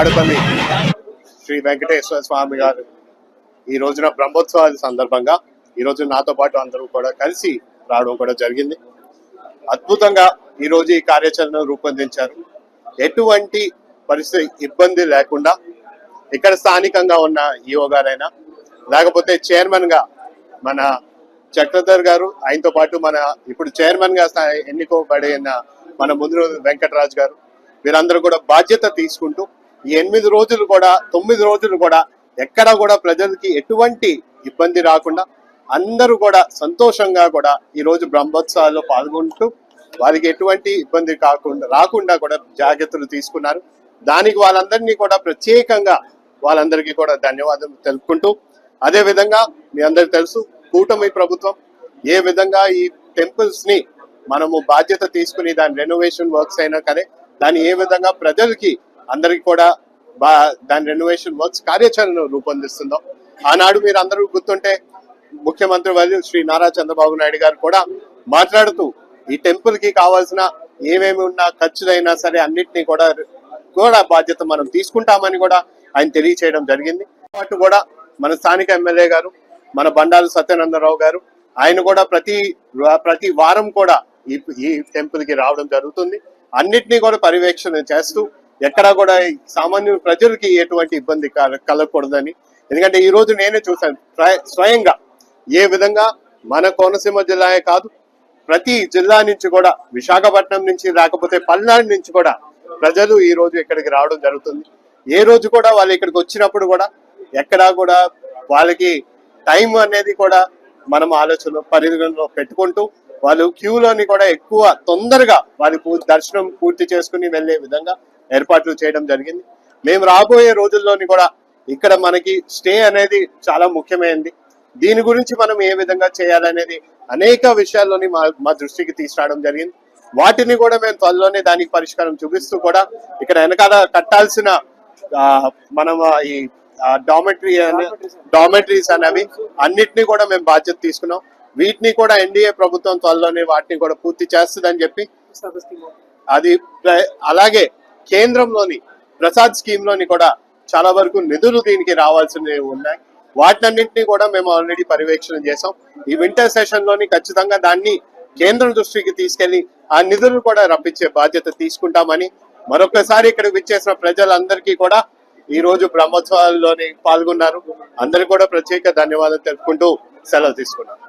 తాడుపల్లి శ్రీ వెంకటేశ్వర స్వామి గారు ఈ రోజున బ్రహ్మోత్సవాల సందర్భంగా ఈ రోజు నాతో పాటు అందరూ కూడా కలిసి రావడం కూడా జరిగింది. అద్భుతంగా ఈ రోజు ఈ కార్యాచరణ రూపొందించారు. ఎటువంటి పరిస్థితి ఇబ్బంది లేకుండా ఇక్కడ స్థానికంగా ఉన్న ఈఓ గారైనా లేకపోతే చైర్మన్గా మన చక్రధర్ గారు ఆయనతో పాటు మన ఇప్పుడు చైర్మన్గా ఎన్నుకోబడిన మన ముందు వెంకటరాజ్ గారు వీరందరూ కూడా బాధ్యత తీసుకుంటూ ఈ ఎనిమిది రోజులు కూడా తొమ్మిది రోజులు కూడా ఎక్కడా కూడా ప్రజలకి ఎటువంటి ఇబ్బంది రాకుండా అందరూ కూడా సంతోషంగా కూడా ఈ రోజు బ్రహ్మోత్సవాల్లో పాల్గొంటూ వారికి ఎటువంటి ఇబ్బంది కాకుండా రాకుండా కూడా జాగ్రత్తలు తీసుకున్నారు. దానికి వాళ్ళందరినీ కూడా ప్రత్యేకంగా వాళ్ళందరికీ కూడా ధన్యవాదాలు తెలుపుకుంటూ అదే విధంగా మీ అందరికి తెలుసు కూటమి ప్రభుత్వం ఏ విధంగా ఈ టెంపుల్స్ని మనము బాధ్యత తీసుకుని దాని రెనోవేషన్ వర్క్స్ అయినా కానీ దాన్ని ఏ విధంగా ప్రజలకి అందరికి కూడా బా దాని రెనోవేషన్ వర్క్స్ కార్యాచరణ రూపొందిస్తుందో ఆనాడు మీరు అందరూ గుర్తుంటే ముఖ్యమంత్రి వర్యులు శ్రీ నారా చంద్రబాబు నాయుడు గారు కూడా మాట్లాడుతూ ఈ టెంపుల్కి కావాల్సిన ఏమేమి ఉన్నా ఖర్చులైనా సరే అన్నిటినీ కూడా కూడా బాధ్యత మనం తీసుకుంటామని కూడా ఆయన తెలియచేయడం జరిగింది. పాటు కూడా మన స్థానిక ఎమ్మెల్యే గారు మన బండారు సత్యానందరావు గారు ఆయన కూడా ప్రతి ప్రతి వారం కూడా ఈ ఈ టెంపుల్కి రావడం జరుగుతుంది. అన్నిటినీ కూడా పర్యవేక్షణ చేస్తూ ఎక్కడా కూడా సామాన్య ప్రజలకి ఎటువంటి ఇబ్బంది కల- కలగకూడదని. ఎందుకంటే ఈ రోజు నేనే చూశాను స్వయ- స్వయంగా ఏ విధంగా మన కోనసీమ జిల్లాయే కాదు ప్రతి జిల్లా నుంచి కూడా విశాఖపట్నం నుంచి రాకపోతే పల్నాడు నుంచి కూడా ప్రజలు ఈ రోజు ఇక్కడికి రావడం జరుగుతుంది. ఏ రోజు కూడా వాళ్ళు ఇక్కడికి వచ్చినప్పుడు కూడా ఎక్కడా కూడా వాళ్ళకి టైం అనేది కూడా మనం ఆలోచన పరిగణలో పెట్టుకుంటూ వాళ్ళు క్యూలోని కూడా ఎక్కువ తొందరగా వాళ్ళు దర్శనం పూర్తి చేసుకుని వెళ్ళే విధంగా ఏర్పాట్లు చేయడం జరిగింది. మేము రాబోయే రోజుల్లోని కూడా ఇక్కడ మనకి స్టే అనేది చాలా ముఖ్యమైనది దీని గురించి మనం ఏ విధంగా చేయాలనేది అనేక విషయాల్లోని మా మా దృష్టికి తీసుకురావడం జరిగింది. వాటిని కూడా మేము త్వరలోనే దానికి పరిష్కారం చూపిస్తూ కూడా ఇక్కడ వెనకాల కట్టాల్సిన మనం ఈ డామెటరీ డామెటరీస్ అనేవి అన్నిటినీ కూడా మేము బాధ్యత తీసుకున్నాం. వీటిని కూడా ఎన్డీఏ ప్రభుత్వం త్వరలోనే వాటిని కూడా పూర్తి చేస్తుందని చెప్పి అది అలాగే కేంద్రంలోని ప్రసాద్ స్కీమ్లోని కూడా చాలా వరకు నిధులు దీనికి రావాల్సినవి ఉన్నాయి. వాటినన్నింటినీ కూడా మేము ఆల్రెడీ పర్యవేక్షణ చేసాం ఈ వింటర్ సెషన్లోని ఖచ్చితంగా దాన్ని కేంద్రం దృష్టికి తీసుకెళ్ళి ఆ నిధులు కూడా రప్పించే బాధ్యత తీసుకుంటామని మరొకసారి ఇక్కడ విచ్చేసిన ప్రజలందరికీ కూడా ఈ రోజు బ్రహ్మోత్సవాల్లోని పాల్గొన్నారు. అందరికి కూడా ప్రత్యేక ధన్యవాదాలు తెలుపుకుంటూ సెలవు తీసుకున్నాను